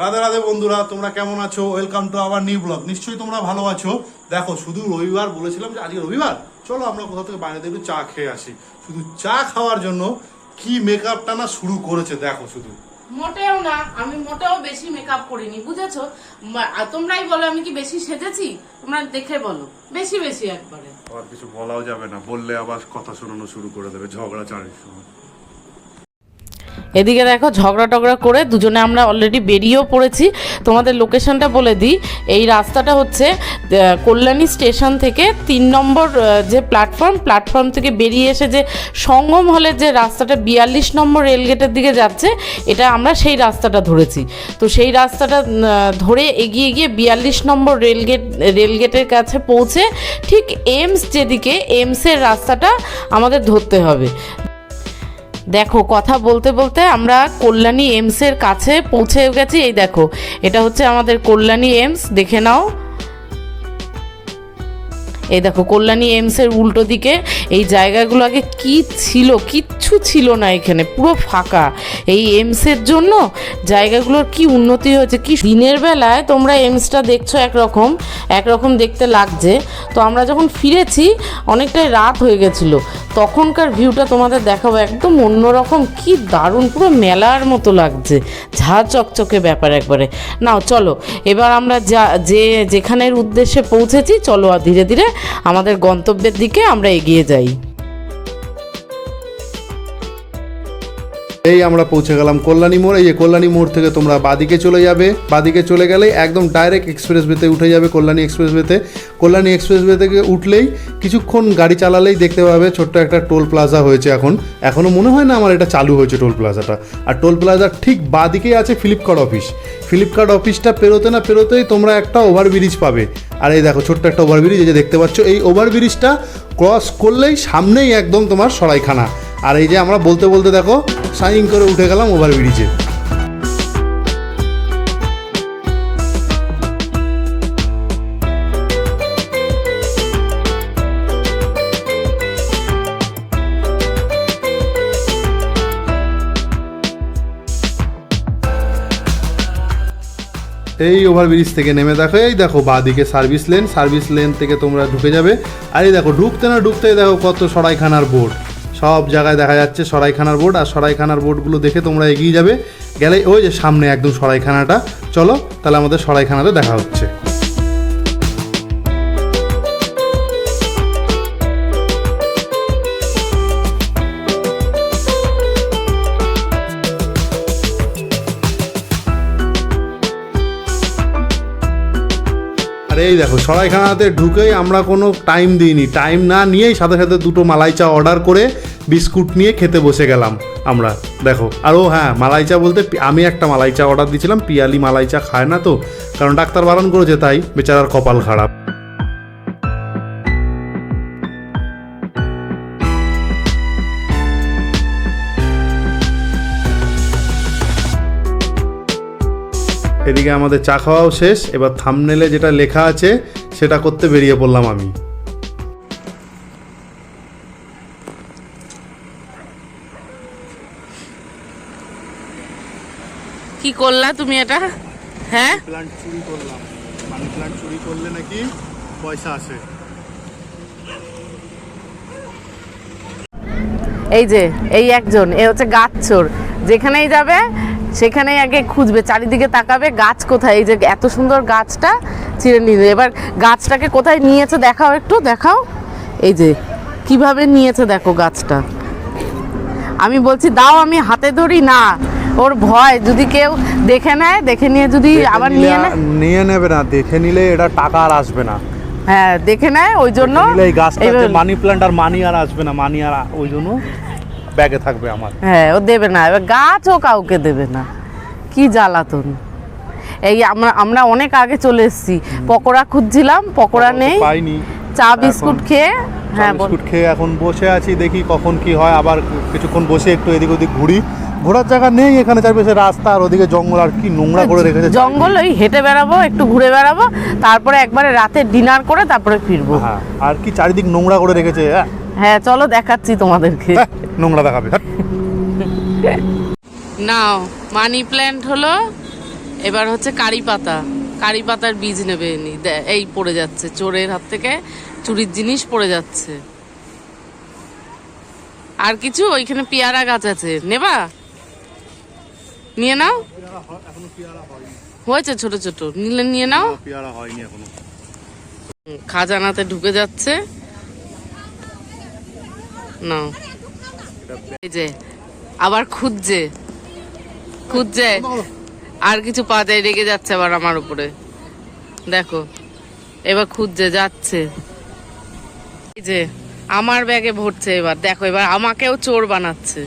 রাধে রাধে বন্ধুরা তোমরা কেমন আছো? Welcome to our new blog নিশ্চয়ই তোমরা ভালো আছো। দেখো শুধু রবিবার বলেছিলাম যে আজকে রবিবার। চলো আমরা কোথাও থেকে বাইরে থেকে একটু চা খেয়ে আসি। শুধু চা খাওয়ার জন্য কি মেকআপটা না শুরু করেছে দেখো শুধু। মোটেও না আমি মোটেও বেশি মেকআপ করিনি বুঝেছ? তোমরাই বলো আমি কি বেশি সেজেছি? তোমরা দেখে বলো বেশি বেশি একবারে। আর কিছু বলাও যাবে না বললে আবার কথা শোনানো শুরু করে দেবে ঝগড়া চাড়ির সময় এদিকে দেখো ঝগড়া টগড়া করে দুজনে আমরা অলরেডি বেরিয়েও পড়েছি। তোমাদের লোকেশনটা বলে দিই। এই রাস্তাটা হচ্ছে কল্যাণী স্টেশন থেকে তিন নম্বর যে প্ল্যাটফর্ম প্ল্যাটফর্ম থেকে বেরিয়ে এসে যে সঙ্গম হলের যে রাস্তাটা বিয়াল্লিশ নম্বর রেলগেটের দিকে যাচ্ছে, এটা আমরা সেই রাস্তাটা ধরেছি। তো সেই রাস্তাটা ধরে এগিয়ে গিয়ে বিয়াল্লিশ নম্বর রেলগেট রেলগেটের কাছে পৌঁছে ঠিক এমস যেদিকে, এমসের রাস্তাটা আমাদের ধরতে হবে। দেখো, কথা বলতে বলতে আমরা কল্যাণী এমসের কাছে পৌঁছে গেছি। এই দেখো, এটা হচ্ছে আমাদের কল্যাণী এমস দেখে নাও। এই দেখো, কল্যাণী এমসের উল্টো দিকে এই জায়গাগুলো আগে কি ছিল, কিচ্ছু ছিল না এখানে, পুরো ফাঁকা। এই এমসের জন্য জায়গাগুলোর কি উন্নতি হয়েছে, কি দিনের বেলায় তোমরা এমসটা দেখছ একরকম একরকম দেখতে লাগছে। তো আমরা যখন ফিরেছি, অনেকটাই রাত হয়ে গেছিল। তখনকার ভিউটা তোমাদের দেখাবো একদম অন্যরকম। কি দারুণ, পুরো মেলার মতো লাগছে। ঝা চকচকে ব্যাপার একবারে। নাও, চলো, এবার আমরা যা, যে যেখানের উদ্দেশ্যে পৌঁছেছি, চলো আর ধীরে ধীরে আমাদের গন্তব্যের দিকে আমরা এগিয়ে যাই। এই আমরা পৌঁছে গেলাম কল্যাণী মোড়। এই যে কল্যাণী মোড় থেকে তোমরা বাদিকে চলে যাবে। বাদিকে চলে গেলেই একদম ডাইরেক্ট এক্সপ্রেস ওয়েতে উঠে যাবে কল্যাণী এক্সপ্রেস ওয়েতে কল্যাণী এক্সপ্রেস ওয়ে থেকে উঠলেই কিছুক্ষণ গাড়ি চালালেই দেখতে পাবে ছোট্ট একটা টোল প্লাজা হয়েছে এখন। এখনও মনে হয় না আমার এটা চালু হয়েছে টোল প্লাজাটা আর টোল প্লাজার ঠিক বাদিকেই আছে ফ্লিপকার্ট অফিস ফ্লিপকার্ট অফিসটা পেরোতে না পেরোতেই তোমরা একটা ওভারব্রিজ পাবে। আর এই দেখো ছোট্ট একটা ওভারব্রিজ এই যে দেখতে পাচ্ছ, এই ওভারব্রিজটা ক্রস করলেই সামনেই একদম তোমার সরাইখানা। আর এই যে আমরা বলতে বলতে দেখো, সাইন করে উঠে গেলাম ওভারব্রিজে এই ওভারব্রিজ থেকে নেমে দেখো, এই দেখো বাদিকে সার্ভিস লেন সার্ভিস লেন থেকে তোমরা ঢুকে যাবে। আর এই দেখো, ঢুকতে না ঢুকতেই দেখো কত সরাইখানার বোর্ড। সব জায়গায় দেখা যাচ্ছে সরাইখানার বোর্ড, আর সরাইখানার বোর্ডগুলো দেখে তোমরা এগিয়ে যাবে। গেলে ওই যে সামনে একদম সরাইখানাটা। চলো, তাহলে আমাদের সরাইখানাতে দেখা হচ্ছে। এই দেখো, সরাইখানাতে ঢুকেই আমরা কোনো টাইম দিইনি। টাইম না নিয়েই সাথে সাথে দুটো মালাই চা অর্ডার করে বিস্কুট নিয়ে খেতে বসে গেলাম আমরা। দেখো, আর ও হ্যাঁ মালাই চা বলতে আমি একটা মালাই চা অর্ডার দিয়েছিলাম, পিয়ালি মালাই চা খায় না তো, কারণ ডাক্তার বারণ করেছে তাই, বেচারার কপাল খারাপ। এদিকে আমাদের চা খাওয়াও শেষ এবার থামনেলে যেটা লেখা আছে সেটা করতে বেরিয়ে পড়লাম আমি। কি করলা তুমি এটা? হ্যাঁ? প্লান্ট চুরি করলাম। মানি প্লান্ট চুরি করলে নাকি পয়সা আসে। এই যে এই একজন এ হচ্ছে গাছ চোর যেখানেই যাবে সেখানেই আগে খুঁজবে চারিদিকে তাকাবে গাছ কোথায়? এই যে এত সুন্দর গাছটা চিরে নিয়ে এবার গাছটাকে কোথায় নিয়েছে দেখাও একটু দেখাও। এই যে কীভাবে নিয়েছে দেখো গাছটা। আমি বলছি দাও আমি হাতে ধরি না। ওর ভয় যদি কেউ দেখে নেয় দেখে নিয়ে যদি আবার নিয়ে নেয় নিয়ে নেবে না দেখে নিলে এটা টাকা আর আসবে না। হ্যাঁ দেখে নেয় ওই জন্য এই এইভাবে- মানি প্ল্যান্ট আর মানি আর আসবে না মানি আর ওই জন্য ব্যাগে থাকবে আমার। হ্যাঁ ও দেবে না। এবার গাছও কাউকে দেবে না। কি জ্বালাতন। এই আমরা আমরা অনেক আগে চলে এসেছি। পকোড়া খুঁজছিলাম পকোড়া নেই। পাইনি। চা বিস্কুট খেয়ে হ্যাঁ হ্যাঁ বিস্কুট খেয়ে এখন বসে আছি দেখি কখন কি হয়। আবার কিছুক্ষণ বসে একটু এদিক ওদিক ঘুরি। ঘোরার জায়গা নেই এখানে চারপাশে রাস্তা আর ওদিকে জঙ্গল আর কি নোংরা করে রেখেছে জঙ্গল ওই হেঁটে বেড়াবো একটু ঘুরে বেড়াবো তারপরে একবারে রাতে ডিনার করে তারপরে ফিরবো। হ্যাঁ আর কি চারিদিক নোংরা করে রেখেছে হ্যাঁ? হ্যাঁ চলো দেখাচ্ছি তোমাদেরকে। হ্যাঁ, নোংরা দেখাবে হ্যাঁ। নাও মানি প্ল্যান্ট হলো এবার হচ্ছে কারি পাতা। কারি পাতার বীজ নেবে এনি দে- এই পড়ে যাচ্ছে চোরের হাত থেকে চুরির জিনিস পড়ে যাচ্ছে। আর কিছু ওইখানে পেয়ারা গাছ আছে নেবা? নিয়ে নাও? হয়েছে ছোট ছোট নিলে নিয়ে নাও। পেয়ারা হয়নি এখনও। হুম, খাজানাতে ঢুকে যাচ্ছে। নাও। এই যে আবার খুঁজছে। খুঁজছে। আর কিছু পা যায় রেগে যাচ্ছে আবার আমার উপরে। দেখো এবার খুঁজছে যাচ্ছে। এই যে আমার ব্যাগে ভরছে এবার। দেখো এবার আমাকেও চোর বানাচ্ছে।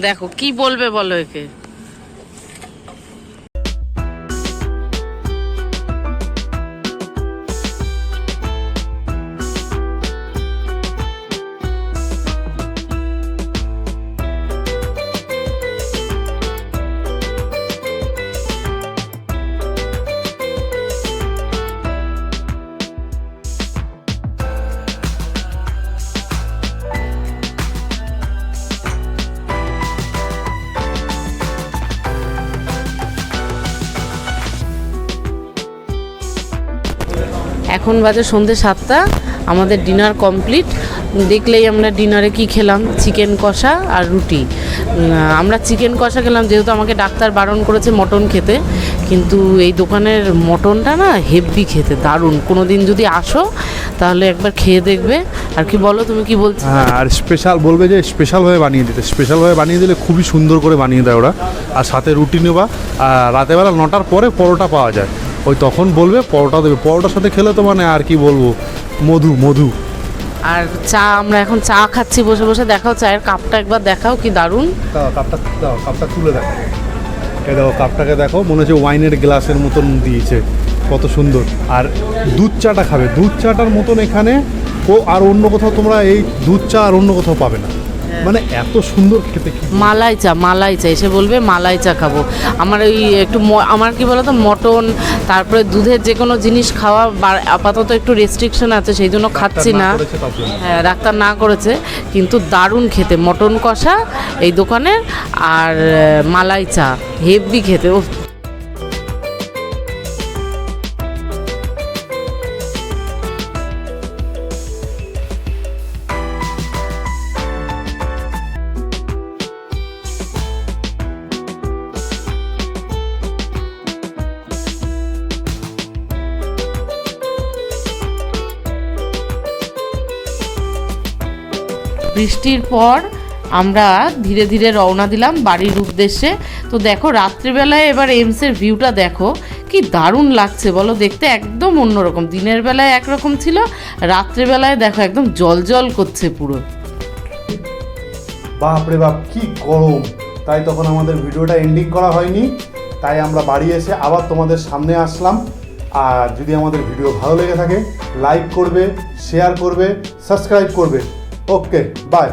দেখো কি বলবে বলো একে? এখন বাজে সন্ধে সাতটা, আমাদের ডিনার কমপ্লিট দেখলেই আমরা ডিনারে কি খেলাম? চিকেন কষা আর রুটি। আমরা চিকেন কষা খেলাম, যেহেতু আমাকে ডাক্তার বারণ করেছে মটন খেতে। কিন্তু এই দোকানের মটনটা না হেভি খেতে, দারুণ। কোনো দিন যদি আসো, তাহলে একবার খেয়ে দেখবে। আর কি বলো, তুমি কি বলছো? হ্যাঁ আর স্পেশাল বলবে যে স্পেশালভাবে বানিয়ে দিতে। স্পেশালভাবে বানিয়ে দিলে খুবই সুন্দর করে বানিয়ে দেয় ওরা। আর সাথে রুটি নেবা। আর রাতেরবেলা নটার পরে পরোটা পাওয়া যায়। ওই তখন বলবে পরোটা দেবে। পরোটার সাথে খেলে তো মানে আর কি বলব? মধু মধু। আর চা আমরা এখন চা খাচ্ছি বসে বসে। দেখাও চায়ের কাপটা একবার দেখাও কি দারুণ। কাপটা দাও কাপটা তুলে দেখো এ দেখো কাপটাকে দেখো মনে হচ্ছে ওয়াইনের গ্লাসের মতন দিয়েছে। কত সুন্দর। আর দুধ চাটা খাবে। দুধ চাটার মতন এখানে ও আর অন্য কোথাও তোমরা এই দুধ চা আর অন্য কোথাও পাবে না। মানে এত সুন্দর খেতে মালাই চা মালাই চা এসে বলবে মালাই চা খাব। আমার ওই একটু আমার কি বলতো মটন তারপরে দুধের যে কোনো জিনিস খাওয়া আপাতত একটু রেস্ট্রিকশন আছে সেই জন্য খাচ্ছি না। হ্যাঁ ডাক্তার না করেছে কিন্তু দারুণ খেতে। মটন কষা এই দোকানের আর মালাই চা হেভি খেতে। ও বৃষ্টির পর আমরা ধীরে ধীরে রওনা দিলাম বাড়ির উদ্দেশ্যে। তো দেখো, রাত্রিবেলায় এবার এমসের ভিউটা দেখো, কি দারুণ লাগছে বলো? দেখতে একদম অন্যরকম। দিনের বেলায় একরকম ছিল, রাত্রিবেলায় দেখো একদম জল জল করছে পুরো। বাপরে বাপ, কি গরম! তাই তখন আমাদের ভিডিওটা এন্ডিং করা হয়নি। তাই আমরা বাড়ি এসে আবার তোমাদের সামনে আসলাম। আর যদি আমাদের ভিডিও ভালো লেগে থাকে লাইক করবে শেয়ার করবে সাবস্ক্রাইব করবে। Okay bye